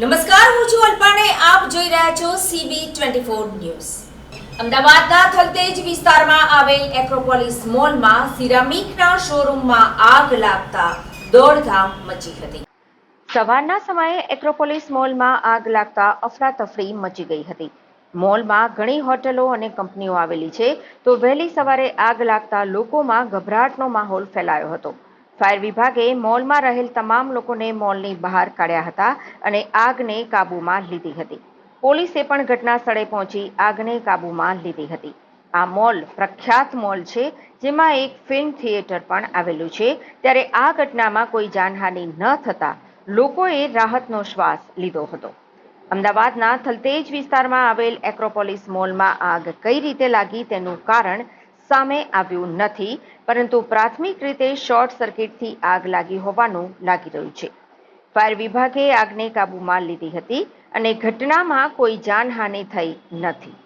નમસ્કાર, હું છું અલ્પાને. આપ જોઈ રહ્યા છો સીબી ટ્વેન્ટી ફોર ન્યૂઝ અમદાવાદના થલતેજ વિસ્તારમાં આવેલ એક્રોપોલિસ મોલમાં સિરામિકના શોરૂમમાં આગ લાગતા દોડધામ મચી હતી. સવારના સમયે એક્રોપોલિસ મોલમાં આગ લાગતા અફરાતફરી મચી ગઈ હતી. મોલમાં ઘણી હોટલો અને કંપનીઓ આવેલી છે, તો વહેલી સવારે આગ લાગતા લોકોમાં ગભરાટનો માહોલ ફેલાયો હતો. ફાયર વિભાગે મોલમાં રહેલ તમામ લોકોને મોલની બહાર કાઢ્યા હતા અને આગને કાબૂમાં લીધી હતી. પોલીસે પણ ઘટના સ્થળે પહોંચી આગને કાબૂમાં લીધી હતી. આ મોલ પ્રખ્યાત મોલ છે, જેમાં એક ફિલ્મ થિયેટર પણ આવેલું છે. ત્યારે આ ઘટનામાં કોઈ જાનહાનિ ન થતા લોકોએ રાહતનો શ્વાસ લીધો હતો. અમદાવાદના થલતેજ વિસ્તારમાં આવેલ એક્રોપોલિસ મોલમાં આગ કઈ રીતે લાગી તેનું કારણ સામે આવ્યું નથી, પરંતુ પ્રાથમિક રીતે શોર્ટ સર્કિટથી આગ લાગી હોવાનું લાગી રહ્યું છે. ફાયર વિભાગે આગને કાબૂમાં લીધી હતી અને ઘટનામાં કોઈ જાનહાનિ થઈ નથી.